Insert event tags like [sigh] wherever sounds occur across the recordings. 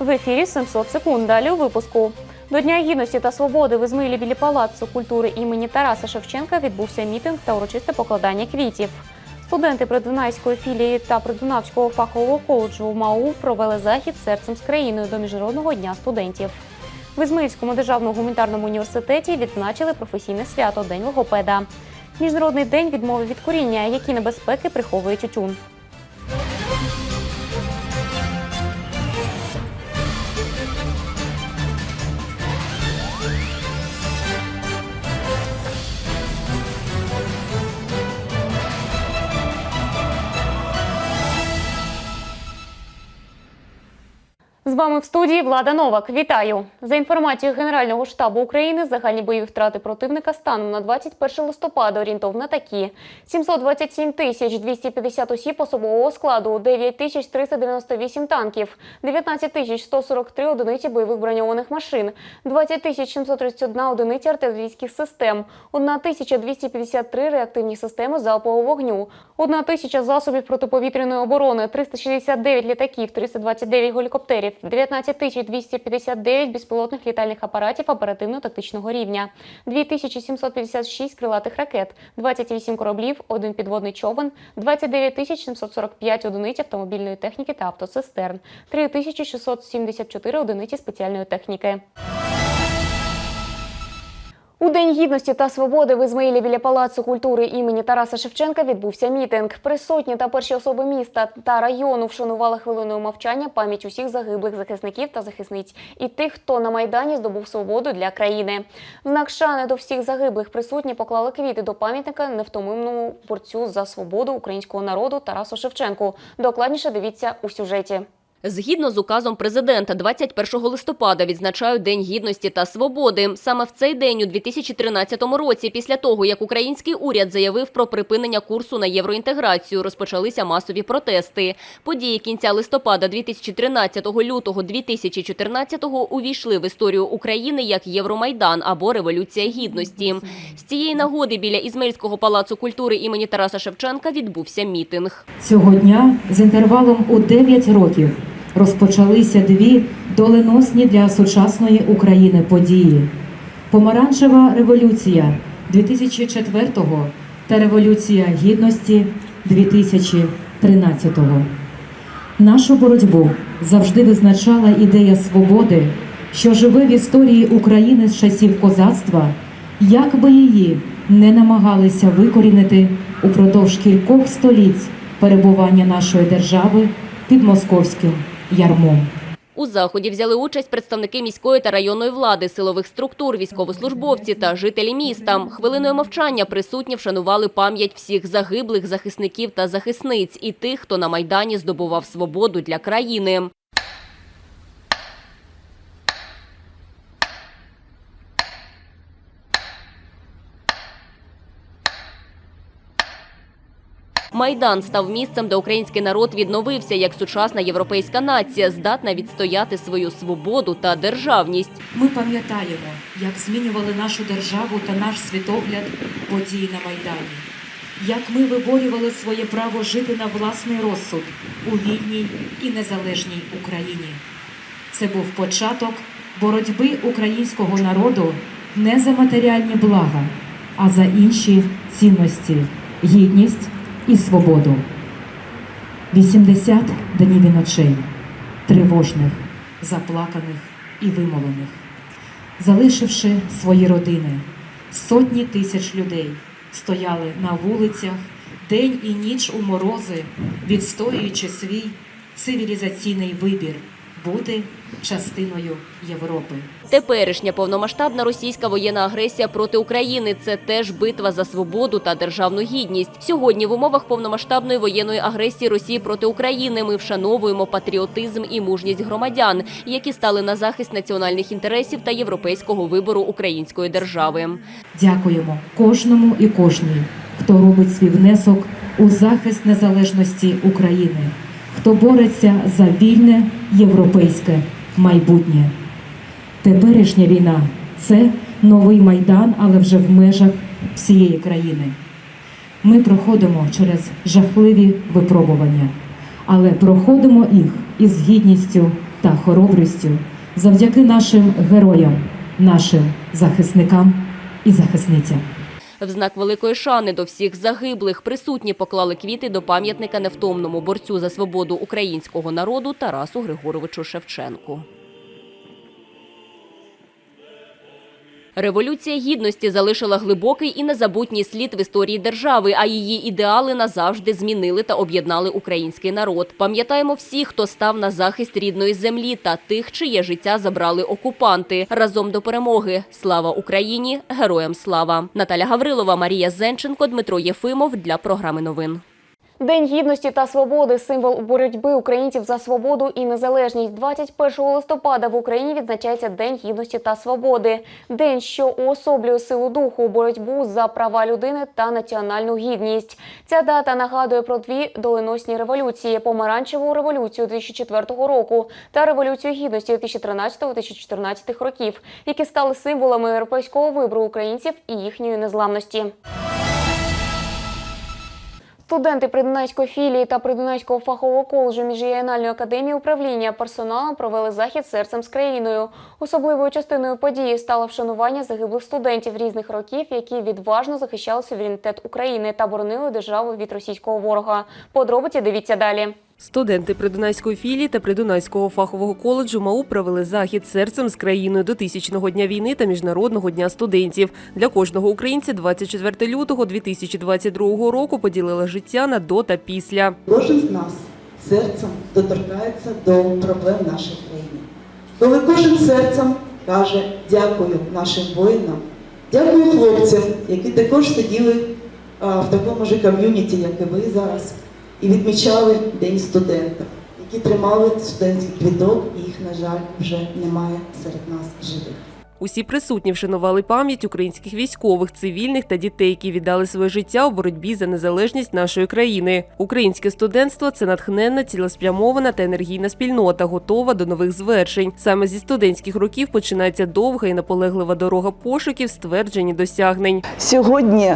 В ефірі 700 секунд. Далі у випуску. До Дня гідності та свободи в Ізмаїлі біля Палацу культури імені Тараса Шевченка відбувся мітинг та урочисте покладання квітів. Студенти Придунайської філії та Придунавського фахового коледжу в МАУ провели захід серцем з країною до Міжнародного дня студентів. В Ізмаїльському державному гуманітарному університеті відзначили професійне свято День логопеда. Міжнародний день відмови від куріння, які небезпеки приховує тютюн. Вами в студії Влада Новак. Вітаю! За інформацією Генерального штабу України, загальні бойові втрати противника станом на 21 листопада орієнтовно такі: 727 тисяч 250 осіб особового складу, 9 тисяч 398 танків, 19 тисяч 143 одиниці бойових броньованих машин, 20 тисяч 731 одиниця артилерійських систем, 1 тисяча 253 реактивні системи залпового вогню, 1 тисяча засобів протиповітряної оборони, 369 літаків, 329 гелікоптерів, 19 тисяч 259 безпілотних літальних апаратів оперативно-тактичного рівня, 2756 крилатих ракет, 28 кораблів, один підводний човен, 29 тисяч 745 одиниць автомобільної техніки та автоцистерн, 3674 одиниці спеціальної техніки. У День гідності та свободи в Ізмаїлі біля Палацу культури імені Тараса Шевченка відбувся мітинг. Присутні та перші особи міста та району вшанували хвилиною мовчання пам'ять усіх загиблих захисників та захисниць і тих, хто на майдані здобув свободу для країни. Знак шани до всіх загиблих присутні поклали квіти до пам'ятника невтомимному борцю за свободу українського народу Тарасу Шевченку. Докладніше дивіться у сюжеті. Згідно з указом президента, 21 листопада відзначають День гідності та свободи. Саме в цей день у 2013 році, після того як український уряд заявив про припинення курсу на євроінтеграцію, розпочалися масові протести. Події кінця листопада 2013 лютого 2014 увійшли в історію України як Євромайдан або Революція гідності. З цієї нагоди біля Ізмельського палацу культури імені Тараса Шевченка відбувся мітинг. Цього дня з інтервалом у 9 років розпочалися дві доленосні для сучасної України події: Помаранчева революція 2004-го та Революція Гідності 2013-го. Нашу боротьбу завжди визначала ідея свободи, що живе в історії України з часів козацтва, як би її не намагалися викорінити упродовж кількох століть перебування нашої держави під московським ярмом. У заході взяли участь представники міської та районної влади, силових структур, військовослужбовці та жителі міста. Хвилиною мовчання присутні вшанували пам'ять всіх загиблих захисників та захисниць і тих, хто на майдані здобував свободу для країни. Майдан став місцем, де український народ відновився як сучасна європейська нація, здатна відстояти свою свободу та державність. Ми пам'ятаємо, як змінювали нашу державу та наш світогляд події на Майдані, як ми виборювали своє право жити на власний розсуд у вільній і незалежній Україні. Це був початок боротьби українського народу не за матеріальні блага, а за інші цінності гідність і свободу. 80 днів і ночей тривожних, заплаканих і вимолених, залишивши свої родини, сотні тисяч людей стояли на вулицях день і ніч у морози, відстоюючи свій цивілізаційний вибір бути частиною Європи. Теперішня повномасштабна російська воєнна агресія проти України це теж битва за свободу та державну гідність. Сьогодні в умовах повномасштабної воєнної агресії Росії проти України ми вшановуємо патріотизм і мужність громадян, які стали на захист національних інтересів та європейського вибору української держави. Дякуємо кожному і кожній, хто робить свій внесок у захист незалежності України, хто бореться за вільне європейське майбутнє. Теперішня війна це новий майдан, але вже в межах всієї країни. Ми проходимо через жахливі випробування, але проходимо їх із гідністю та хоробрістю завдяки нашим героям, нашим захисникам і захисницям. В знак великої шани до всіх загиблих присутні поклали квіти до пам'ятника невтомному борцю за свободу українського народу Тарасу Григоровичу Шевченку. Революція гідності залишила глибокий і незабутній слід в історії держави, а її ідеали назавжди змінили та об'єднали український народ. Пам'ятаємо всіх, хто став на захист рідної землі та тих, чиє життя забрали окупанти. Разом до перемоги. Слава Україні! Героям слава! Наталя Гаврилова, Марія Зенченко, Дмитро Єфимов для програми новин. День гідності та свободи символ боротьби українців за свободу і незалежність. 21 листопада в Україні відзначається День гідності та свободи. День, що уособлює силу духу, боротьбу за права людини та національну гідність. Ця дата нагадує про дві доленосні революції: помаранчеву революцію 2004 року та революцію гідності 2013-2014 років, які стали символами європейського вибору українців і їхньої незламності. Студенти Придунайської філії та Придунайського фахового коледжу міжрегіональної академії управління персоналом провели захід серцем з країною. Особливою частиною події стало вшанування загиблих студентів різних років, які відважно захищали суверенітет України та боронили державу від російського ворога. Подробиці дивіться далі. Студенти Придунайської філії та Придунайського фахового коледжу МАУ провели захід серцем з країною до тисячного дня війни та міжнародного дня студентів. Для кожного українця 24 лютого 2022 року поділили життя на до та після. Кожен з нас серцем доторкається до проблем нашої країни. Коли кожен серцем каже дякую нашим воїнам, дякую хлопцям, які також сиділи в такому ж ком'юніті, як і ви зараз, і відмічали День студента, які тримали студентський квіток, і їх, на жаль, вже немає серед нас живих. Усі присутні вшанували пам'ять українських військових, цивільних та дітей, які віддали своє життя у боротьбі за незалежність нашої країни. Українське студентство це натхненна, цілеспрямована та енергійна спільнота, готова до нових звершень. Саме зі студентських років починається довга і наполеглива дорога пошуків, стверджень і досягнень. Сьогодні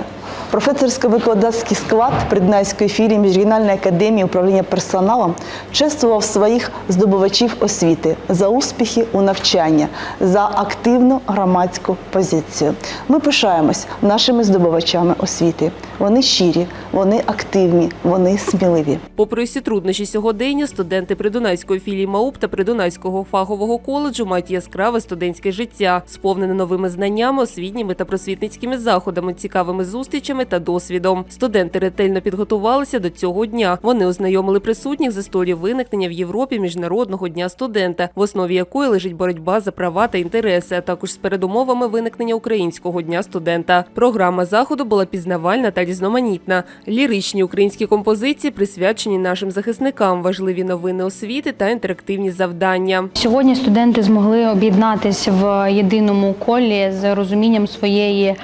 професорсько-викладацький склад Приднайської філії Міжрегіональної академії управління персоналом чествував своїх здобувачів освіти за успіхи у навчанні, за активну громадську позицію. Ми пишаємось нашими здобувачами освіти. Вони щирі, вони активні, вони сміливі. Попри всі труднощі сьогодення, студенти Придунайської філії МАУП та Придунайського фахового коледжу мають яскраве студентське життя, сповнене новими знаннями, освітніми та просвітницькими заходами, цікавими зустрічами та досвідом. Студенти ретельно підготувалися до цього дня. Вони ознайомили присутніх з історією виникнення в Європі міжнародного дня студента, в основі якої лежить боротьба за права та інтереси, а також з передумовами виникнення українського дня студента. Програма заходу була пізнавальна та різноманітна. Ліричні українські композиції присвячені нашим захисникам, важливі новини освіти та інтерактивні завдання. Сьогодні студенти змогли об'єднатися в єдиному колі з розумінням своєї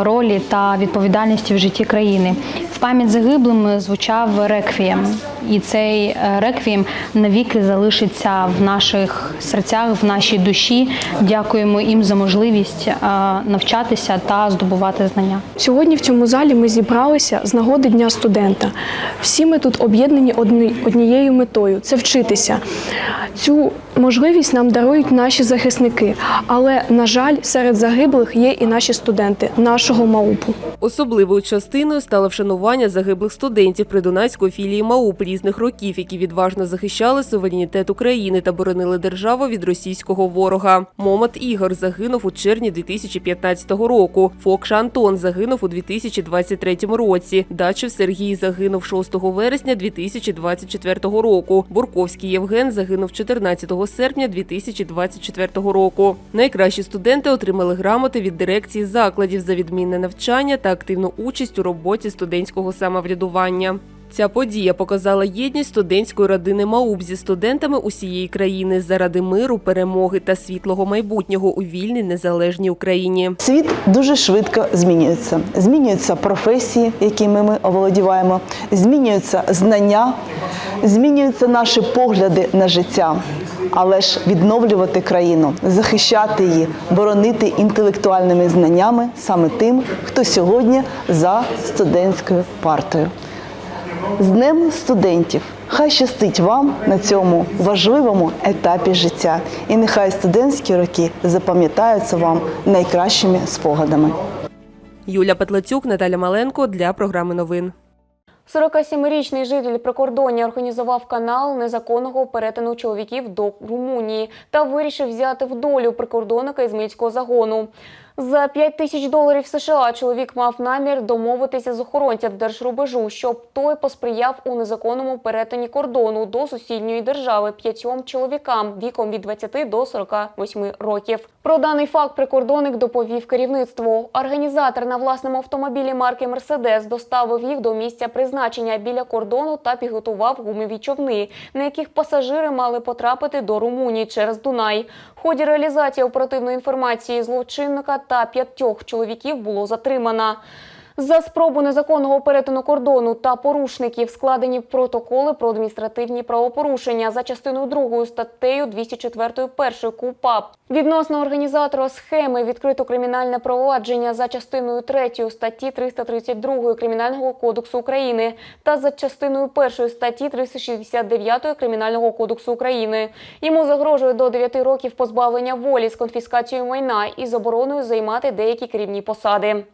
ролі та відповідальності в житті країни. В пам'ять загиблим звучав реквієм, і цей е, реквієм навіки залишиться в наших серцях, в нашій душі. Дякуємо їм за можливість навчатися та здобувати знання. Сьогодні в цьому залі ми зібралися з нагоди Дня студента. Всі ми тут об'єднані одні- однією метою це вчитися. Цю можливість нам дарують наші захисники. Але, на жаль, серед загиблих є і наші студенти нашого МАУПу. Особливою частиною стало вшанування загиблих студентів Придунайської філії МАУП різних років, які відважно захищали суверенітет України та боронили державу від російського ворога. Момат Ігор загинув у червні 2015 року. Фокша Антон загинув у 2023 році. Дачев Сергій загинув 6 вересня 2024 року. Бурковський Євген загинув 14 серпня 2024 року. Найкращі студенти отримали грамоти від дирекції закладів за відмінне навчання та активну участь у роботі студентського самоврядування. Ця подія показала єдність студентської родини МАУП зі студентами усієї країни заради миру, перемоги та світлого майбутнього у вільній незалежній Україні. Світ дуже швидко змінюється. Змінюються професії, якими ми оволодіваємо, змінюються знання, змінюються наші погляди на життя. Але ж відновлювати країну, захищати її, боронити інтелектуальними знаннями саме тим, хто сьогодні за студентською партою. З Днем студентів! Хай щастить вам на цьому важливому етапі життя. І нехай студентські роки запам'ятаються вам найкращими спогадами. Юля Петлецюк, Наталя Маленко для програми новин. 47-річний житель прикордоння організував канал незаконного перетину чоловіків до Румунії та вирішив взяти в долю прикордонника Ізмаїльського загону. За 5 тисяч доларів США чоловік мав намір домовитися з охоронцем держрубежу, щоб той посприяв у незаконному перетині кордону до сусідньої держави п'ятьом чоловікам віком від 20 до 48 років. Про даний факт прикордонник доповів керівництву. Організатор на власному автомобілі марки Мерседес доставив їх до місця призначення біля кордону та підготував гумові човни, на яких пасажири мали потрапити до Румунії через Дунай. Ході реалізації оперативної інформації злочинника та п'ятьох чоловіків було затримано. За спробу незаконного перетину кордону та порушників складені протоколи про адміністративні правопорушення за частиною 2 статтею 204 першої КУПАП. Відносно організатора схеми відкрито кримінальне провадження за частиною 3 статті 332 Кримінального кодексу України та за частиною 1 статті 369 Кримінального кодексу України. Йому загрожує до 9 років позбавлення волі з конфіскацією майна і забороною займати деякі керівні посади.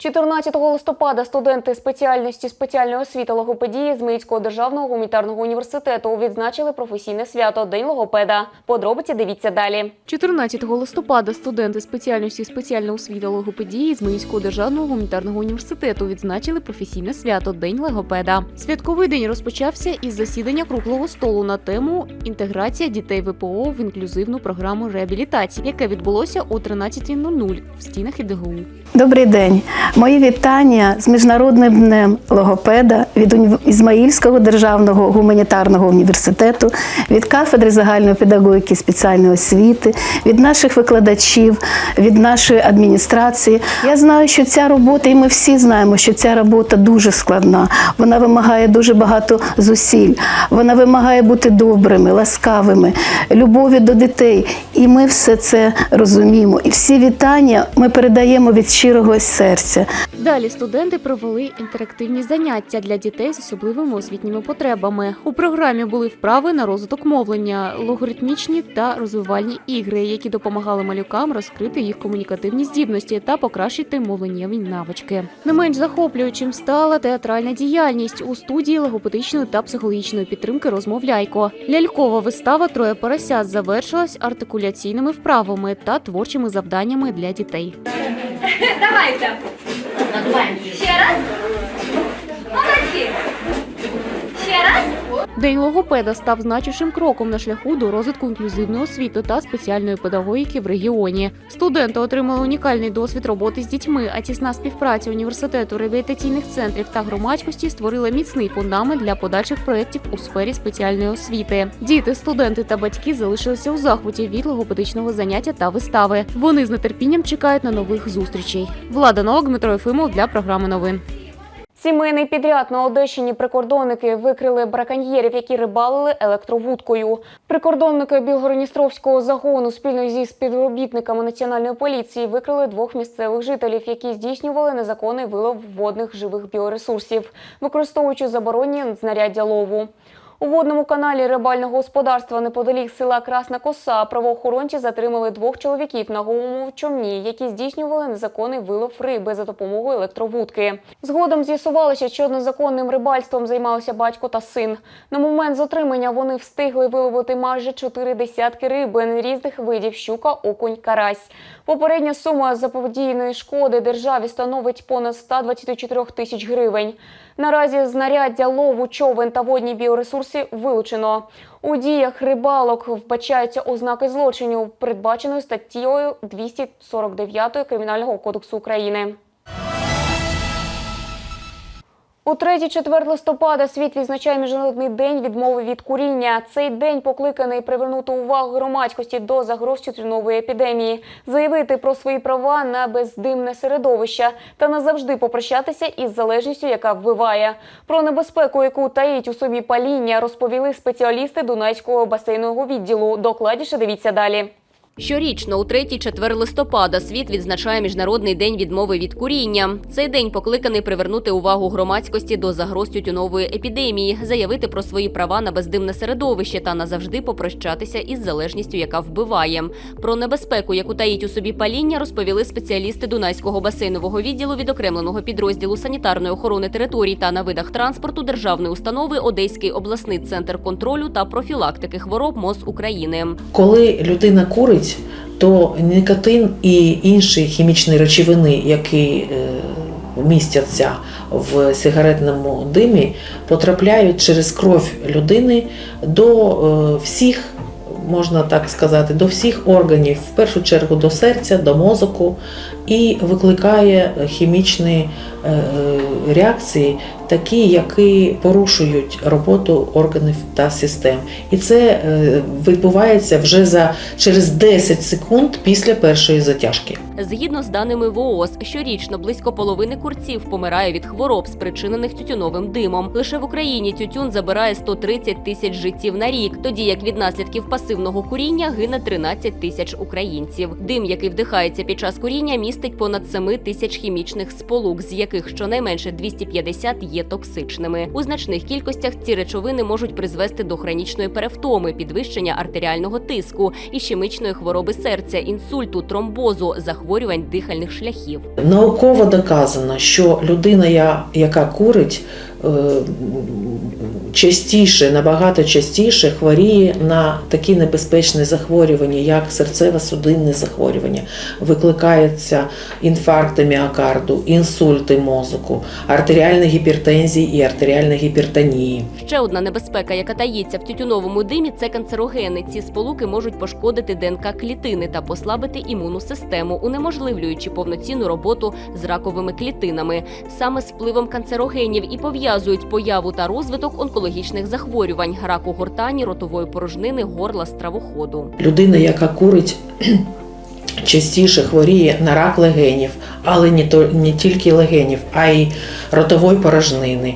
14 листопада студенти спеціальності спеціальної освіти логопедії з Миївського державного гуманітарного університету відзначили професійне свято День логопеда. Подробиці дивіться далі. 14 листопада студенти спеціальності спеціальна освіта логопедії з Миївського державного гуманітарного університету відзначили професійне свято День логопеда. Святковий день розпочався із засідання круглого столу на тему інтеграція дітей ВПО в інклюзивну програму реабілітації, яке відбулося о 13.00 в стінах ІДГУ. Добрий день. Мої вітання з міжнародним днем логопеда від Ізмаїльського державного гуманітарного університету, від кафедри загальної педагогіки спеціальної освіти, від наших викладачів, від нашої адміністрації. Я знаю, що ця робота, і ми всі знаємо, що ця робота дуже складна. Вона вимагає дуже багато зусиль. Вона вимагає бути добрими, ласкавими, любові до дітей. І ми все це розуміємо. І всі вітання ми передаємо від щирого серця. Далі студенти провели інтерактивні заняття для дітей з особливими освітніми потребами. У програмі були вправи на розвиток мовлення, логаритмічні та розвивальні ігри, які допомагали малюкам розкрити їх комунікативні здібності та покращити мовленнєві навички. Не менш захоплюючим стала театральна діяльність у студії логопедичної та психологічної підтримки розмовляйко. Лялькова вистава Троє поросят завершилась артикуляційними вправами та творчими завданнями для дітей. Давайте. Ще раз. Молодці. Ще раз. День логопеда став значущим кроком на шляху до розвитку інклюзивної освіти та спеціальної педагогіки в регіоні. Студенти отримали унікальний досвід роботи з дітьми, а тісна співпраця університету, реабілітаційних центрів та громадськості створила міцний фундамент для подальших проєктів у сфері спеціальної освіти. Діти, студенти та батьки залишилися у захваті від логопедичного заняття та вистави. Вони з нетерпінням чекають на нових зустрічей. Влада Новак, Дмитро Єфимов для програми новин. Сімейний підряд на Одещині прикордонники викрили браконьєрів, які рибалили електровудкою. Прикордонники Білгородністровського загону спільно зі співробітниками національної поліції викрили двох місцевих жителів, які здійснювали незаконний вилов водних живих біоресурсів, використовуючи заборонні знаряддя лову. У водному каналі рибального господарства неподалік села Красна Коса правоохоронці затримали двох чоловіків на гумовому човні, які здійснювали незаконний вилов риби за допомогою електровудки. Згодом з'ясувалося, що незаконним рибальством займалися батько та син. На момент затримання вони встигли виловити майже чотири десятки рибин різних видів щука, окунь, карась. Попередня сума заподіяної шкоди державі становить понад 124 тисяч гривень. Наразі знаряддя лову, човен та водні біоресурси вилучено. У діях рибалок вбачаються ознаки злочинів, передбаченої статтєю 249 Кримінального кодексу України. У 3-4 листопада світ відзначає міжнародний день відмови від куріння. Цей день покликаний привернути увагу громадськості до загроз тютюнової епідемії, заявити про свої права на бездимне середовище та назавжди попрощатися із залежністю, яка вбиває. Про небезпеку, яку таїть у собі паління, розповіли спеціалісти Дунайського басейнового відділу. Докладніше дивіться далі. Щорічно, у третій четвер листопада, світ відзначає Міжнародний день відмови від куріння. Цей день покликаний привернути увагу громадськості до загроз тютюнової епідемії, заявити про свої права на бездимне середовище та назавжди попрощатися із залежністю, яка вбиває. Про небезпеку, яку таїть у собі паління, розповіли спеціалісти Дунайського басейнового відділу відокремленого підрозділу санітарної охорони територій та на видах транспорту державної установи Одеський обласний центр контролю та профілактики хвороб МОЗ України. Коли людина курить, то нікотин і інші хімічні речовини, які е, містяться в сигаретному димі, потрапляють через кров людини до е, всіх, можна так сказати, до всіх органів, в першу чергу до серця, до мозку, і викликає хімічні е, реакції, такі, які порушують роботу органів та систем. І це е, відбувається вже за через 10 секунд після першої затяжки. Згідно з даними ВООЗ, щорічно близько половини курців помирає від хвороб, спричинених тютюновим димом. Лише в Україні тютюн забирає 130 тисяч життів на рік, тоді як від наслідків пасивного куріння гине 13 тисяч українців. Дим, який вдихається під час куріння, містить понад 7 тисяч хімічних сполук, з яких щонайменше 250 є токсичними. У значних кількостях ці речовини можуть призвести до хронічної перевтоми, підвищення артеріального тиску, ішемічної хвороби серця, інсульту, тромбозу, захворювань дихальних шляхів. Науково доказано, що людина, яка курить, частіше, набагато частіше хворіє на такі небезпечні захворювання, як серцево-судинні захворювання, викликаються інфаркти міокарду, інсульти мозку, артеріальна гіпертензія і артеріальна гіпертонії. Ще одна небезпека, яка таїться в тютюновому димі, це канцерогени. Ці сполуки можуть пошкодити ДНК клітини та послабити імунну систему, унеможливлюючи повноцінну роботу з раковими клітинами. Саме з впливом канцерогенів і пов'язують появу та розвиток онкологічних захворювань, раку гортані, ротової порожнини, горла, стравоходу. Людина, яка курить, [clears throat] частіше хворіє на рак легенів, але не, то, не тільки легенів, а й ротової порожнини,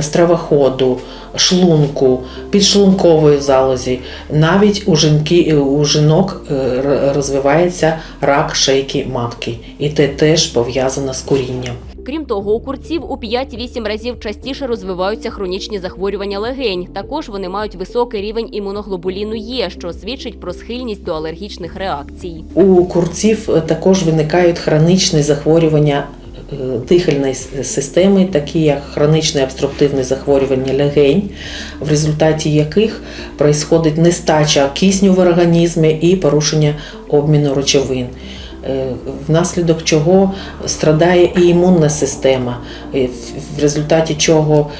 стравоходу, шлунку, підшлункової залозі. Навіть у, жінки, у жінок е, розвивається рак шейки матки, і це теж пов'язано з курінням. Крім того, у курців у 5-8 разів частіше розвиваються хронічні захворювання легень. Також вони мають високий рівень імуноглобуліну Е, що свідчить про схильність до алергічних реакцій. У курців е, також виникають хронічні захворювання е, дихальної системи, такі як хронічне обструктивне захворювання легень, в результаті яких происходить нестача кисню в організмі і порушення обміну речовин. Е, Внаслідок чого страдає і імунна система, в- в результаті чого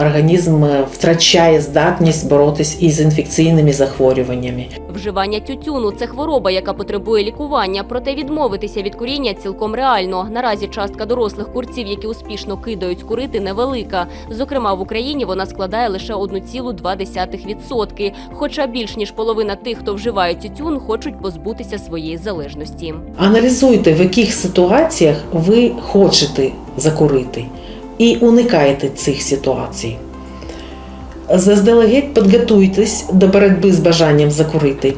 організм е, втрачає здатність боротись із інфекційними захворюваннями. Вживання тютюну це хвороба, яка потребує лікування. Проте відмовитися від куріння цілком реально. Наразі частка дорослих курців, які успішно кидають курити, невелика. Зокрема, в Україні вона складає лише 1,2%. Хоча більш ніж половина тих, хто вживає тютюн, хочуть позбутися своєї залежності. Аналізуйте, в яких ситуаціях ви хочете закурити, і уникайте цих ситуацій. Заздалегідь підготуйтесь до боротьби з бажанням закурити.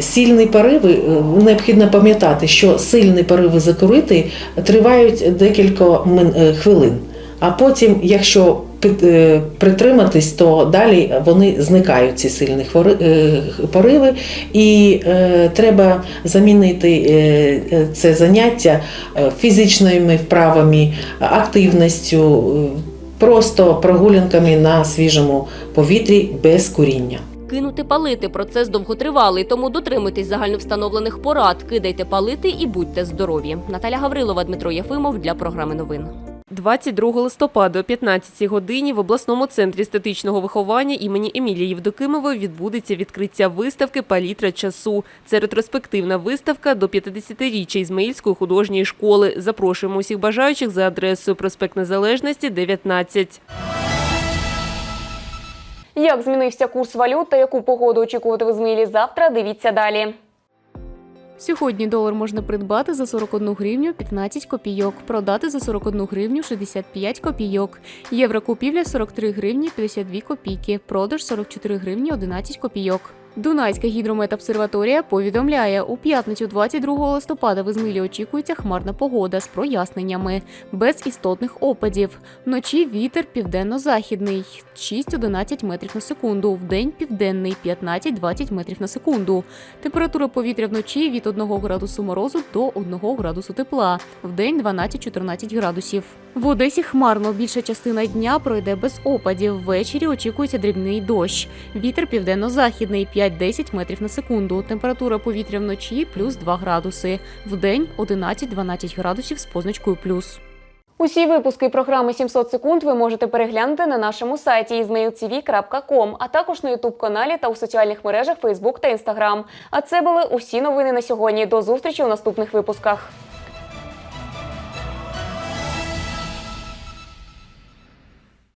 Сильні пориви е, необхідно пам'ятати, що сильні пориви закурити тривають декілька е, хвилин. А потім, якщо притриматись, то далі вони зникають, ці сильні е, пориви, і е, треба замінити е, е, це заняття е, фізичними вправами, активністю, е, просто прогулянками на свіжому повітрі без куріння. Кинути палити процес довготривалий, тому дотримуйтесь загальновстановлених порад, кидайте палити і будьте здорові. Наталя Гаврилова, Дмитро Єфимов для програми новин. 22 листопада о 15 годині в обласному центрі естетичного виховання імені Емілії Євдокимової відбудеться відкриття виставки Палітра часу. Це ретроспективна виставка до 50-річчя Ізмаїльської художньої школи. Запрошуємо усіх бажаючих за адресою проспект Незалежності 19. Як змінився курс валют та яку погоду очікувати в Ізмаїлі завтра, дивіться далі. Сьогодні долар можна придбати за 41 гривню 15 копійок, продати за 41 гривню 65 копійок. Євро купівля 43 гривні 52 копійки, продаж 44 гривні 11 копійок. Дунайська гідрометобсерваторія повідомляє, у п'ятницю 22 листопада в Ізмилі очікується хмарна погода з проясненнями, без істотних опадів. Вночі вітер південно-західний 6-11 метрів на секунду, вдень південний 15-20 метрів на секунду. Температура повітря вночі від 1 градусу морозу до 1 градусу тепла, вдень 12-14 градусів. В Одесі хмарно більша частина дня пройде без опадів. Ввечері очікується дрібний дощ. Вітер південно-західний 5-10 метрів на секунду. Температура повітря вночі плюс 2 градуси. Вдень 11-12 градусів з позначкою плюс. Усі випуски програми «700 секунд ви можете переглянути на нашому сайті izmailtv.com, а також на ютуб-каналі та у соціальних мережах Facebook та Instagram. А це були усі новини на сьогодні. До зустрічі у наступних випусках.